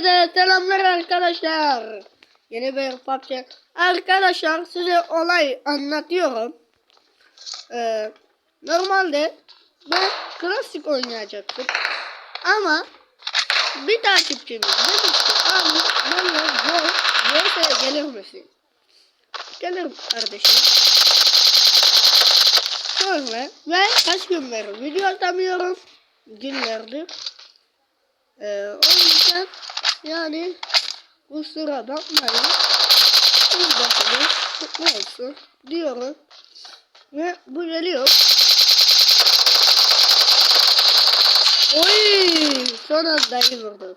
Herkese selamlar arkadaşlar. Yeni bir PUBG. Arkadaşlar size olay anlatıyorum. Ee, normalde ben klasik oynayacaktım. Ama bir takipçimiz dedi ki abi benimle zor VS'ye gelir misin? Gelirim kardeşim. Sonra ve kaç gün beri video atamıyorum. Günlerdir. Ee, o yüzden yani kusura bakmayın. Buradasınız. Kutlu olsun diyorum. Ve bu geliyor. Oy! Son anda iyi vurdum.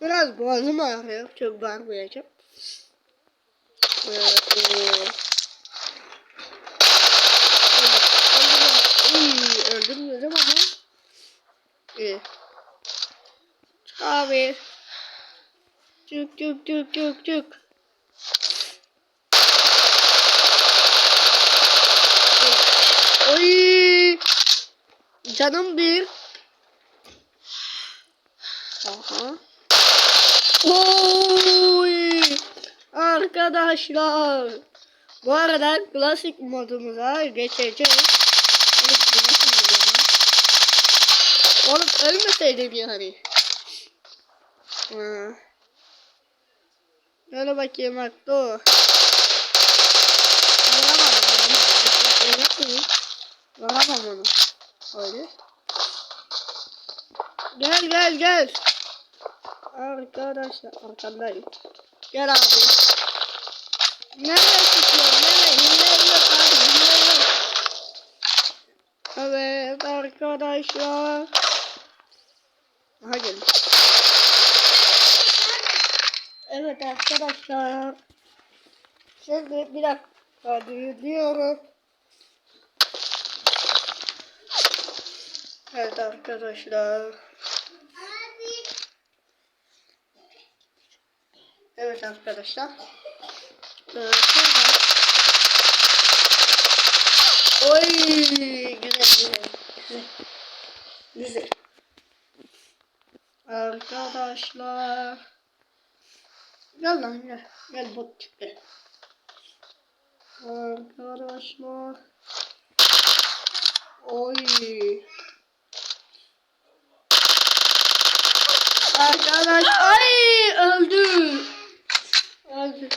Biraz boğazım ağrıyor. Çok bağırmayacağım. Ee, e, Uy, öldüm dedim ama. İyi. Abi. Çık çık çık çık çık. Oy. Canım bir. Aha. Oy. Arkadaşlar. Bu arada klasik modumuza geçeceğiz. Oğlum ölmeseydim yani. Ha. Öyle bakayım Akto. Vuramam, vuramam. Vuramam. Onu. Öyle. Gel gel gel. Arkadaşlar arkandayım. Gel abi. Nereye çıkıyor? Nereye? Hile yok abi. Hile yok. Evet arkadaşlar. Aha gelin. Evet arkadaşlar. Şimdi bir dakika diyorum. Evet arkadaşlar. Evet arkadaşlar. Ee, şurada. Oy güzel güzel. Güzel. Güzel. Arkadaşlar. Gel lan gel. Gel bot gel. Arkadaşlar. Oy. Arkadaş ay öldü. Öldü.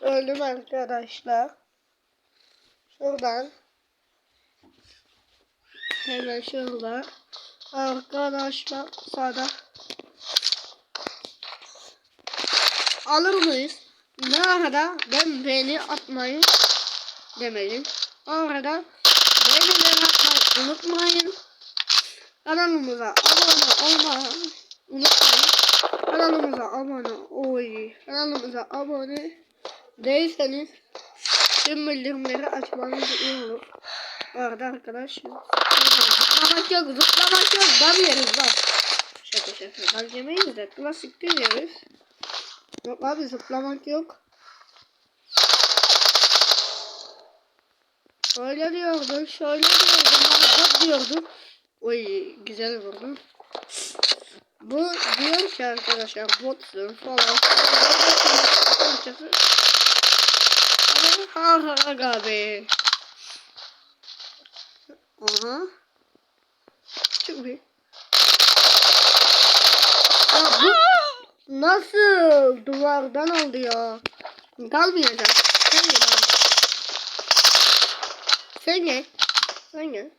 Öldüm arkadaşlar. Şuradan. Hemen şurada. Arkadaşlar sağda. Alır mıyız? Ne arada ben beni atmayı demedim. Orada beğenileri atmayı unutmayın. Kanalımıza abone olmayı unutmayın. Kanalımıza abone oy. Kanalımıza abone değilseniz tüm bildirimleri açmanız iyi olur. Bu arada arkadaş zıplamak yok zıplamak yok dam yeriz lan. Şaka şaka dam yemeyiz de klasikte yeriz. Yok abi zıplamak yok. Şöyle diyordun, şöyle diyordun, bana bot diyordun. Oy güzel vurdun. Bu diyor ki arkadaşlar botsun falan. Ha ha ha abi. Aha. Çık bir. Ya bu nasıl duvardan oldu ya? Kalmayacak. Sen gel. Sen gel. Sen gel.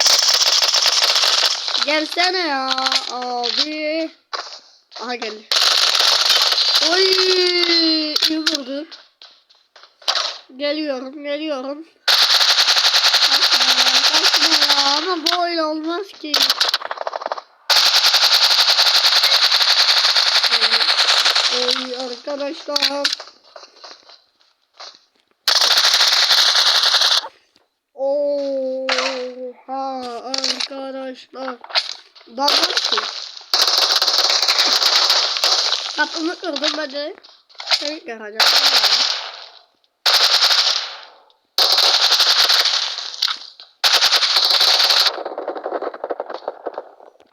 Gelsene ya abi. Aha geldi. Oy iyi vurdu. Geliyorum geliyorum. Kaçma ya kaçma ya ama bu oyun olmaz ki. Oy arkadaşlar. Oha arkadaşlar. Dalmışsın. Kapımı kırdım ben de. Şey yarayacak.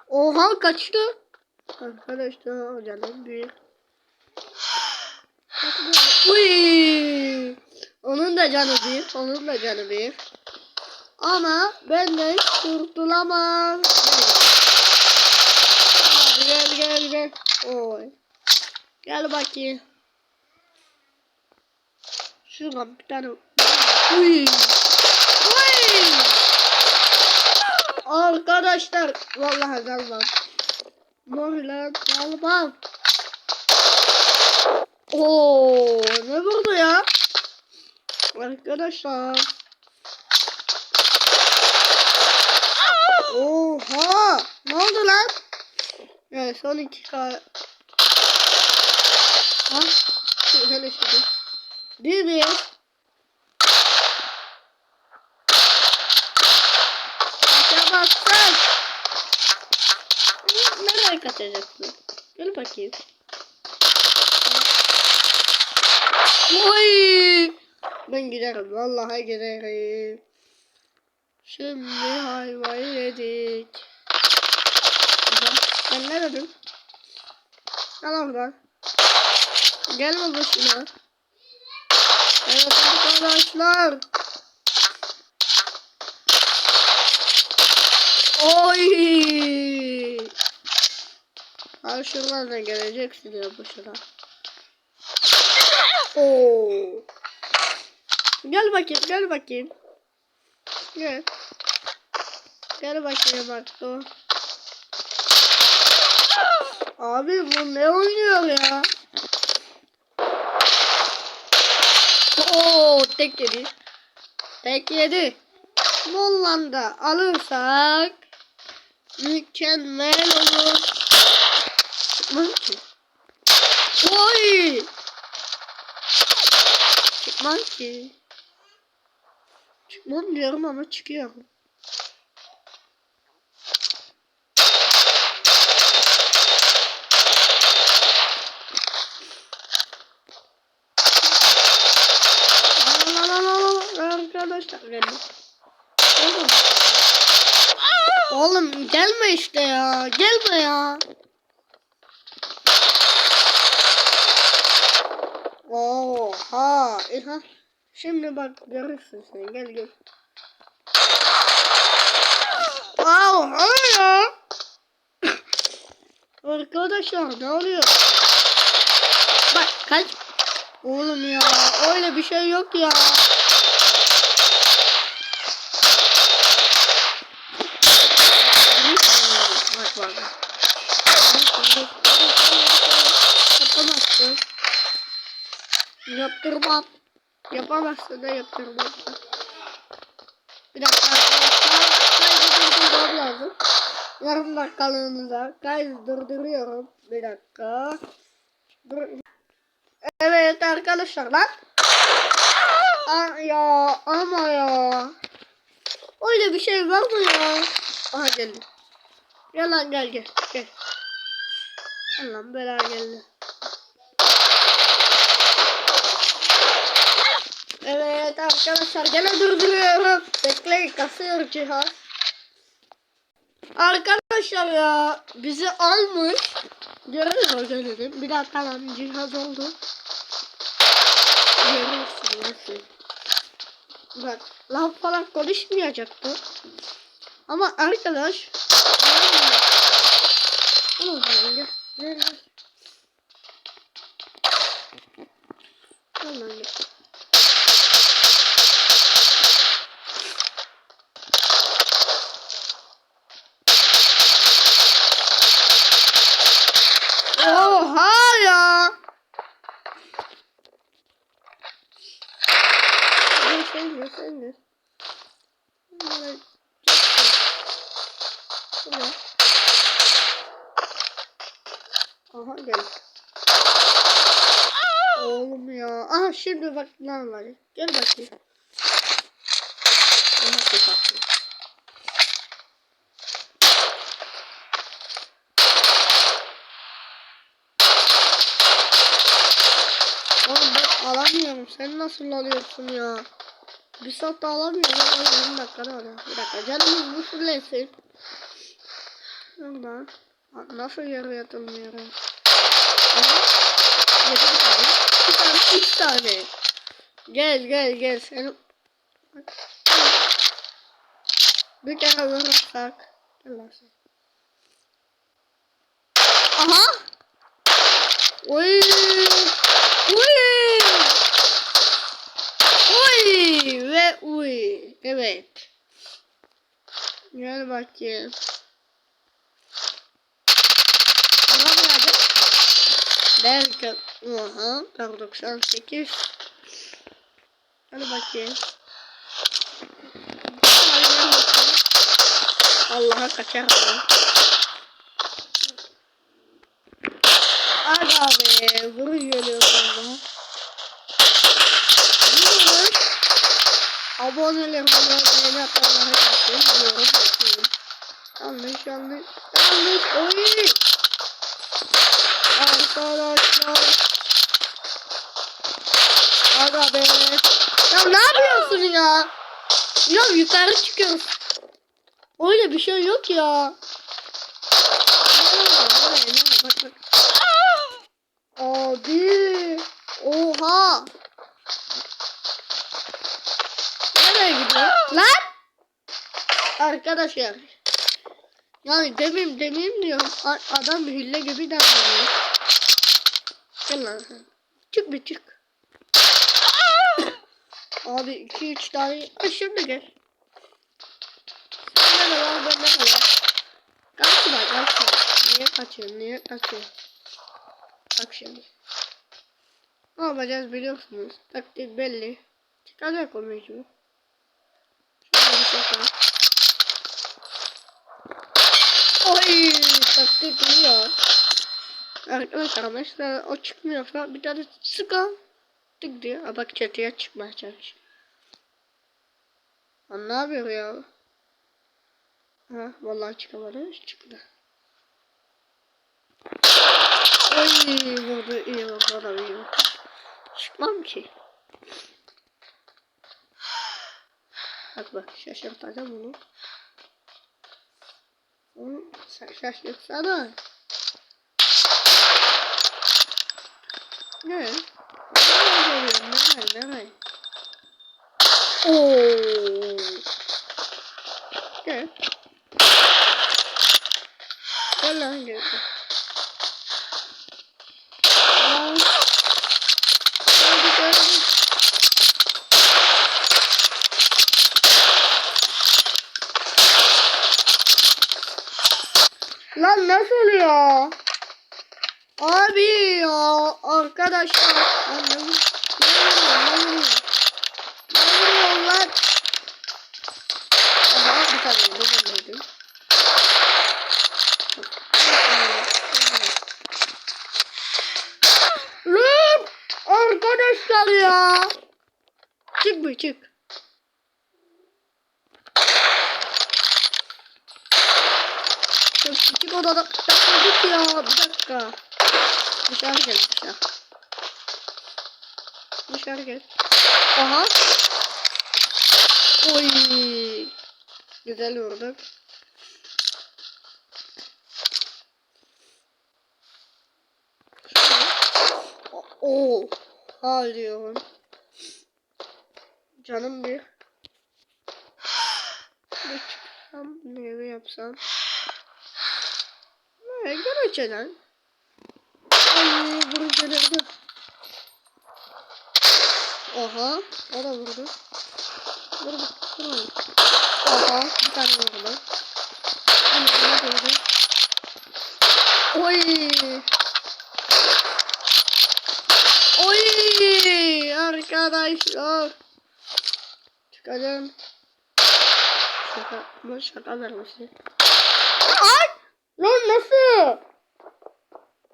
Oha kaçtı. Arkadaşlar canım bir. Uy! Onun da canı bir. Onun da canı bir. Ama benden kurtulamaz. Gel gel gel. Oy. Gel bakayım. Şuradan bir tane. Uy. Uy. Arkadaşlar vallahi kalmam. Morlan kalmam. Oo, ne vurdu ya? Arkadaşlar. Oha! Ne oldu lan? Evet son iki ka... Ha? Şöyle şimdi. Bir bir. Kaçamazsın. Nereye kaçacaksın? Gel bakayım. Oy! Ben giderim. Vallahi giderim. Şimdi hayvayı yedik. Ben ne dedim? Al oradan. Gelme başına. Evet arkadaşlar. Oy! Al şuradan da geleceksin ya başına. Oo. Gel bakayım, gel bakayım. Gel. Gel bakayım Akto. Abi bu ne oynuyor ya? Oo tek yedi. Tek yedi. Bundan da alırsak mükemmel olur. Ki. Oy! Çıkmam ki. Çıkmam diyorum ama çıkıyorum. La la la la la. Arkadaşlar gelin. Oğlum. Oğlum gelme işte ya. Gelme ya. Oha. İha. Şimdi bak görürsün sen. Gel gel. Oha ya. Arkadaşlar ne oluyor? Bak kaç. Oğlum ya öyle bir şey yok ya. Bak bak. Yaptırmam. Yapamazsın da yaptırmam. Bir dakika arkadaşlar. Kaydı lazım. Yarım dakikalığınıza kaydı durduruyorum. Bir dakika. Dur. Evet arkadaşlar lan. Aa, ya ama ya. Öyle bir şey var mı ya? Aha geldi. Gel lan gel gel gel. Lan bela geldi. Evet arkadaşlar gene durduruyorum. Bekleyin kasıyor cihaz. Arkadaşlar ya bizi almış. Görüyor dedim. Bir dakika lan cihaz oldu. Görüyorsun nasıl. Bak laf falan konuşmayacaktı. Ama arkadaş gel gel. Gel lan gel. Oha ya. Sen sen de sen de. Bunlara- Bu ne? Aha gel. Oğlum ya. Şimdi bak ne var. Gel bakayım. Aha kapattım. Oğlum ben alamıyorum. Sen nasıl alıyorsun ya? Bir saatte alamıyorum. Ay, 20 dakika var ya. Bir dakika canımız bu fullensin. Şuradan. Nasıl yere yatılmıyor? Ama yedi bir tane. Bir tane, üç tane. Gel gel gel. Senin... Bir. Gel lan sen. Aha! Oy! Oy! Oy! Ve uy! Evet. Gel bakayım. Derken. Aha. Kar 98. Hadi bakayım. Allah'a kaçar adam. Hadi abi. Vuruş geliyor valla. Vuruş. Abonelerime beğeni atanlara kaçın. Yorum yapıyorum. Yanlış yanlış. Yanlış. Oy. Arkadaşlar. Aga be. Ya ne yapıyorsun ya? Ya yukarı çıkıyoruz. Öyle bir şey yok ya. Bak. Abi. Oha. Nereye gidiyor? Lan. Arkadaşlar. Yani demeyeyim demeyeyim diyorum. Adam hille gibi davranıyor. Gel. Çık bir çık. Abi 2-3 tane aşırı gel. Sende de var bende de var. Kaçma kaçma. Niye kaçıyorsun niye kaçıyorsun? Bak şimdi. Ne yapacağız biliyorsunuz. Taktik belli. Çıkacak o mecbur. Şöyle bir şey. Oy taktik iyi ya. Arkadaşlar mesela o çıkmıyorsa bir tane sıka tık diyor. Ha bak çatıya çıkmaya çalışıyor. Lan ne yapıyor ya? Ha vallahi çıkamadı. Çıktı. Oy vurdu iyi vurdu adam iyi vurdu. Çıkmam ki. Bak bak şaşırtacağım bunu. Onu sen şaşırtsana. Ne? Geliyorsun? Nereye? Nereye? Oo. Gel. Gel lan gel. Lan. Geldi geldi. Lan nasıl ya? Abi ya arkadaşlar. Lan ne vuruyor? Ne vuruyor? Ne vuruyor? Ne vuruyor lan? Bir arkadaşlar ya. Çık bir çık. Çık odada. Çık ya bir dakika. Dışarı gel dışarı. Dışarı gel. Aha. Oy. Güzel vurduk. Oo. Ha diyorum. Canım bir. Ne çıksam, ne yapsam. Ne, gel açalım. Ay, gelirdi. Oha, o da vurdu. Vur bak. Oha, bir tane vurdu. Hani buna vurdu. Oy. Oy, arkadaşlar. Çıkalım. Şaka, bu şaka vermesi. Ay, lan nasıl?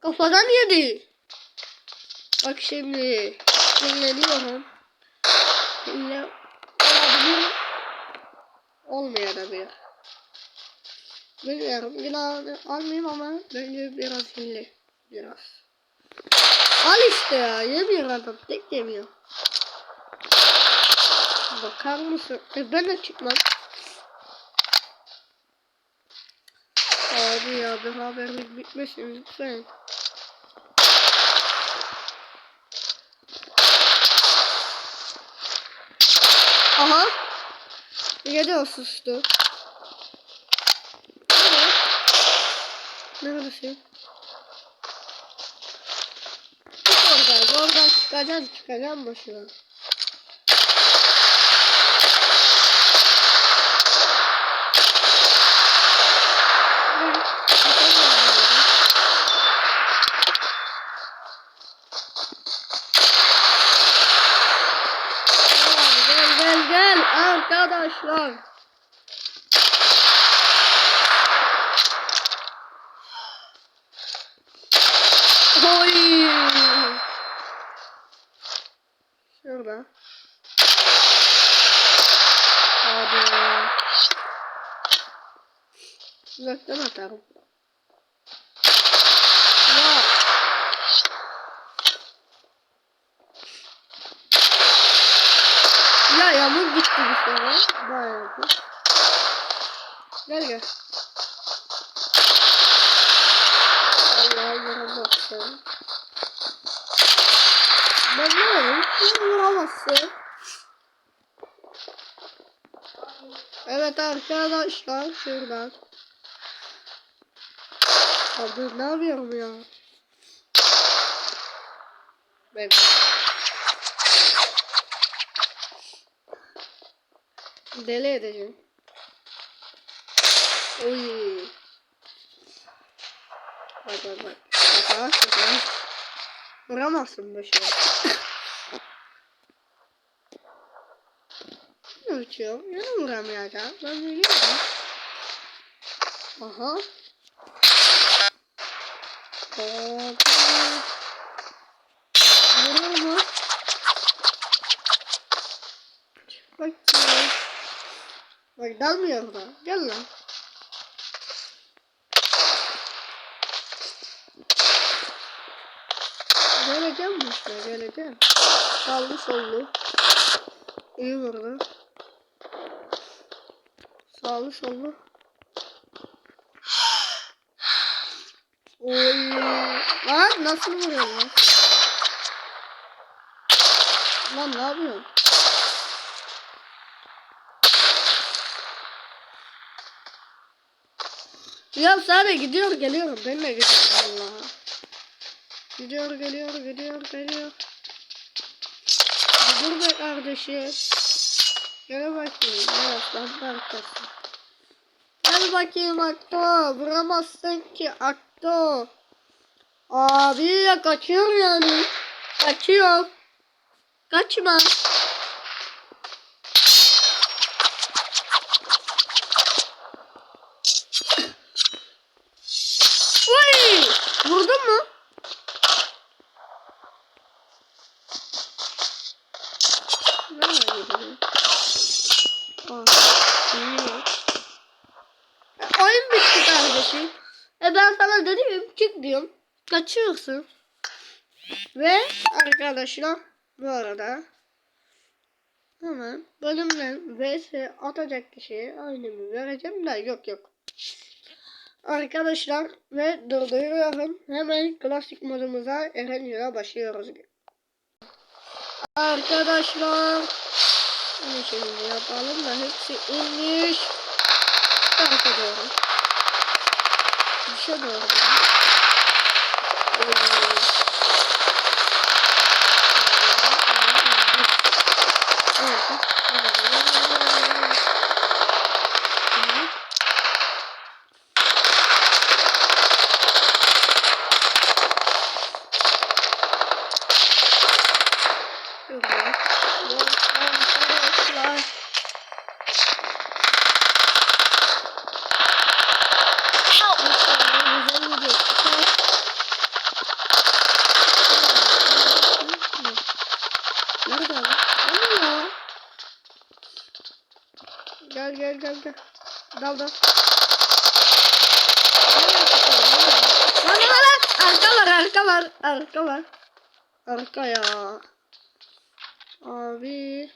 Kafadan yedi. Bak şimdi. Dinleniyorum. Dinle. Olabilir. Olmayabilir. Bilmiyorum. Günahını almayayım ama bence biraz hile. Biraz. Al işte ya. Yemiyor adam. Tek yemiyor. Bakar mısın? E ben de çıkmam. Abi ya bir haberlik bitmesin lütfen. Aha. Yedi o sustu. Neredesin? Çık oradan. Oradan çıkacaksın çıkacaksın başına. Gel gel gel arkadaşlar. Oy. Şurada. Hadi. Uzaktan atarım. Ya. Gitti bir sonra. Bayağı bir. Gel gel. Allah Allah'a baksın. Ben ne yapayım? Kim vuramazsın? Evet arkadaşlar şuradan. Abi ne yapıyorum ya? Bekle. Deli edeceğim. Oy. Bak bak bak. Bak bak bak. Vuramazsın bu şey. Ne uçuyor? Yine vuramayacağım. Ben biliyorum. Aha. Hop. Vurur mu? Bak. Bak dalmıyor da. Gel lan. Geleceğim mi işte geleceğim. Sağlı sollu. İyi vurdu. Sağlı sollu. Oy. Lan nasıl vuruyor lan? Lan ne yapıyorsun? Ya sana gidiyor geliyor. Ben de gidiyorum valla. Gidiyor geliyor gidiyor geliyor. Dur be kardeşim. Gel bakayım. Gel aslan parçası. Gel bakayım Akto. Vuramazsın ki Akto. Abi ya kaçıyor yani. Kaçıyor. Kaçma. Uy! Vurdun mu? Nereye gidiyor? Aa, iyi. E, Oyun bitti kardeşim. E ben sana dedim çık diyorum. Kaçıyorsun. Ve arkadaşlar bu arada hemen bölümden vs atacak kişiye aynımı vereceğim de yok yok. Arkadaşlar ve durduruyorum. Hemen klasik modumuza Erenyo'ya başlıyoruz. Arkadaşlar şimdi yapalım da hepsi inmiş. Tarafa doğru. Dışa doğru. Ee, Evet. Evet. Yok arkadaşlar. Güzel gidiyor. Nerede abi? Hani ya? Gel gel gel gel. Dal dal. Lan lan lan. Arka var arka var. Arka ya. Abi.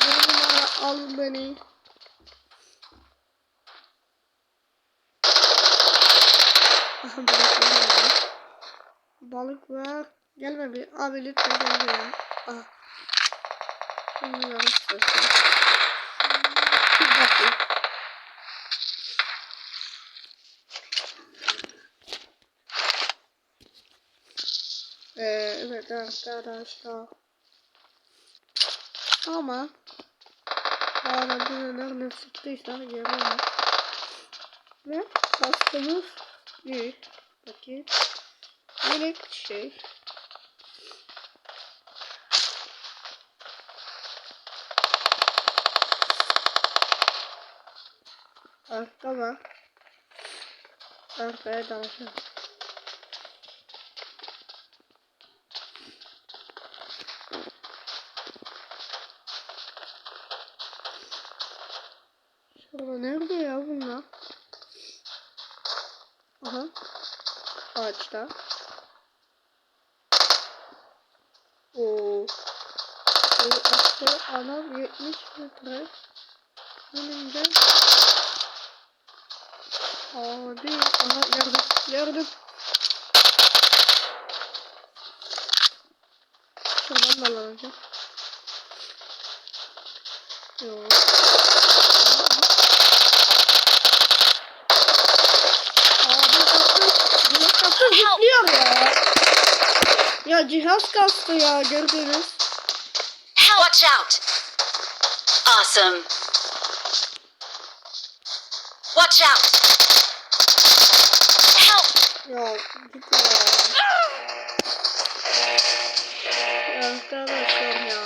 Bir numara al beni. Balık var. Gelme bir. Abi lütfen gelme ya. Aha. Şimdi yarım sözü. Bir bakayım. Ee, evet arkadaşlar. Ama Hala dünyalar ne sıktıysa yarıyor. Ve kastımız bir. Bakayım. Yelek şey. Arka var. Arkaya dansı. Şurada nerede ya bunlar? Aha. Ağaçta. Oo. Bu aşağı alan 70 metre. Önümde. Abi. Aha yardım. Yardım. Şuradan da alacağım. Yok. Abi kastı. Cihaz kastı zıplıyor ya. Ya cihaz kastı ya gördünüz. Watch out! Awesome. Watch out! Help! Ya git ya. Ya arkadaşlar ya.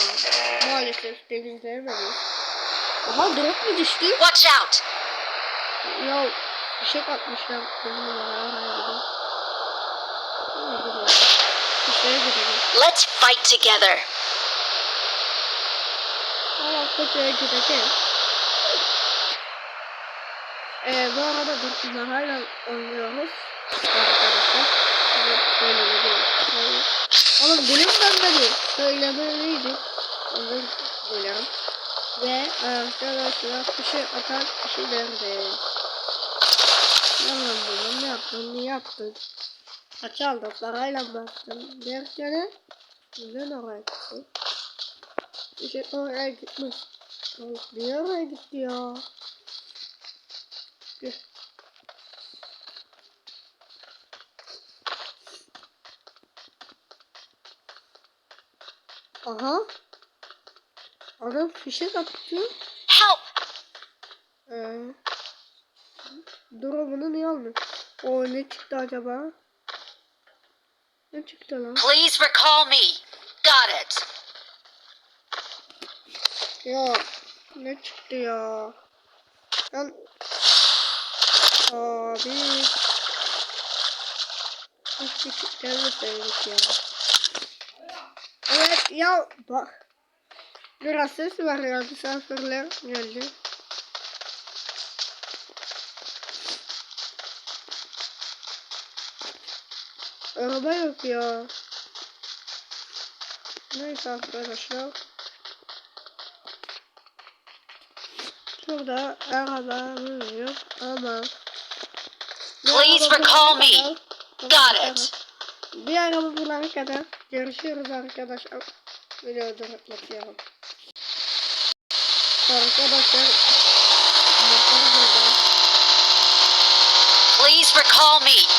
Maalesef temizleyemedik. Aha drop mu düştü? Watch out! Ya bir şey katmışlar. Ya hayır. Ne güzel. Bir şeye gidelim. Let's fight together. Ama kötüye gideceğiz. Ee, bu arada dursunlar hala oynuyoruz. Arkadaşlar. Böyle. Böyle. Oğlum dilim dönmedi. Söylemeliydi. Özür dilerim. Ve arkadaşlar kişi atan kişi nerede? Yalan bunu ne yaptın? Ne yaptın? Kaç aldın? Parayla bastın. Derken neden oraya gittin? İşte oraya gitmiş. Niye oraya gitti ya? Gel. Aha. Adam fişek attı. Help! Ee, durumunu niye almıyor? O ne çıktı acaba? Ne çıktı lan? Please recall me. Got it. Ya ne çıktı ya? Lan abi Hiç gelmeseydik ya. Evet ya bak. Biraz ses var ya misafirler geldi. Araba yok ya. Neyse arkadaşlar. Şurada arabamız yok ama Please recall me. Got it. Bir araba bulana kadar görüşürüz arkadaşlar. Videoyu durduruyorum. Arkadaşlar burada. Please recall me.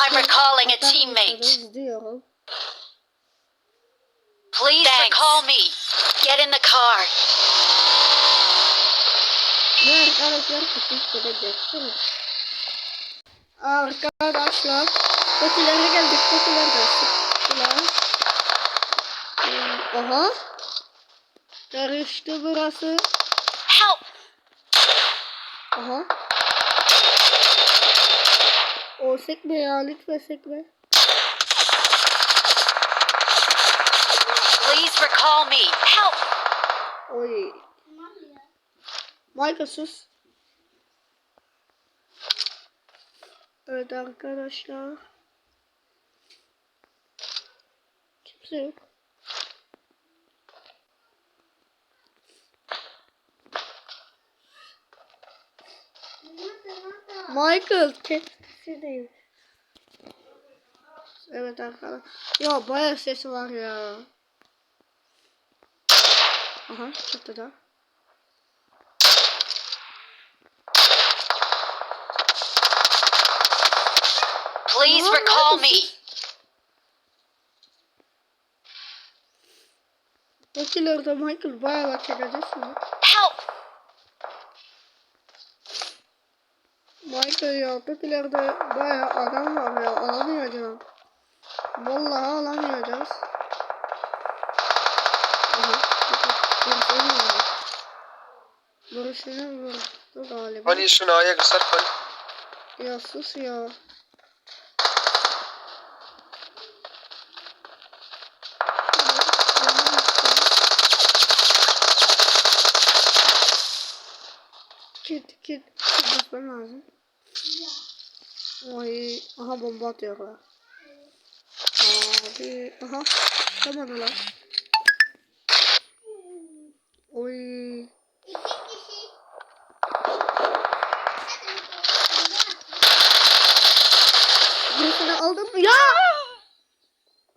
I'm recalling a teammate. mısınız diyorum. Please recall me. Get in the car. Ne arkadaşlar küçük edeceksiniz. Arkadaşlar kötülere geldik kötüler de sıktılar. Aha. Karıştı burası. Help! Aha. O sekme ya lütfen sekme. Please recall me. Help! Oy. Michael sus. Evet arkadaşlar. Kimse yok. Michael değil. Evet arkadaşlar. Ya bayağı ses var ya. Aha çıktı da. Please No, recall me. Bakılarda Michael bayağı bak çekeceksin. Help! Michael ya bakılarda bayağı adam var ya alamayacağım. Vallahi alamayacağız. Burasını vurdu. Galiba. Ali şunu A'ya göster Ali. Ya sus ya. Git git. Basman lazım. Oy. Aha bomba atıyorlar. Abi. Aha. Tutamadılar. Oy. Birisini aldım. Ya!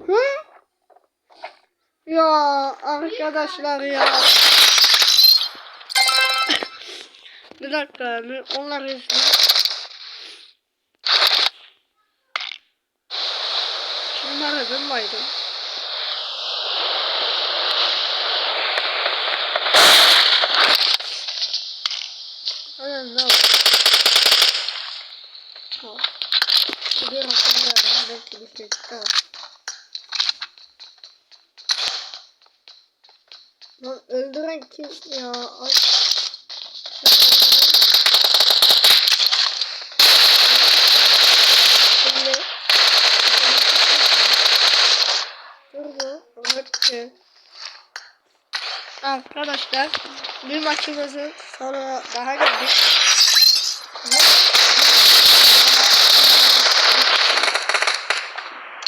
Hı? Ya arkadaşlar ya. Bir dakika. Onlar yüzünden. Şunları ben baydım. Aynen ne yapayım? Tamam. Bir hatırlıyorum. Belki bir şey çıkar. Lan öldüren kim ya? Ay. Şimdi. Burada. Evet. Arkadaşlar bir maçımızın sonuna daha geldik.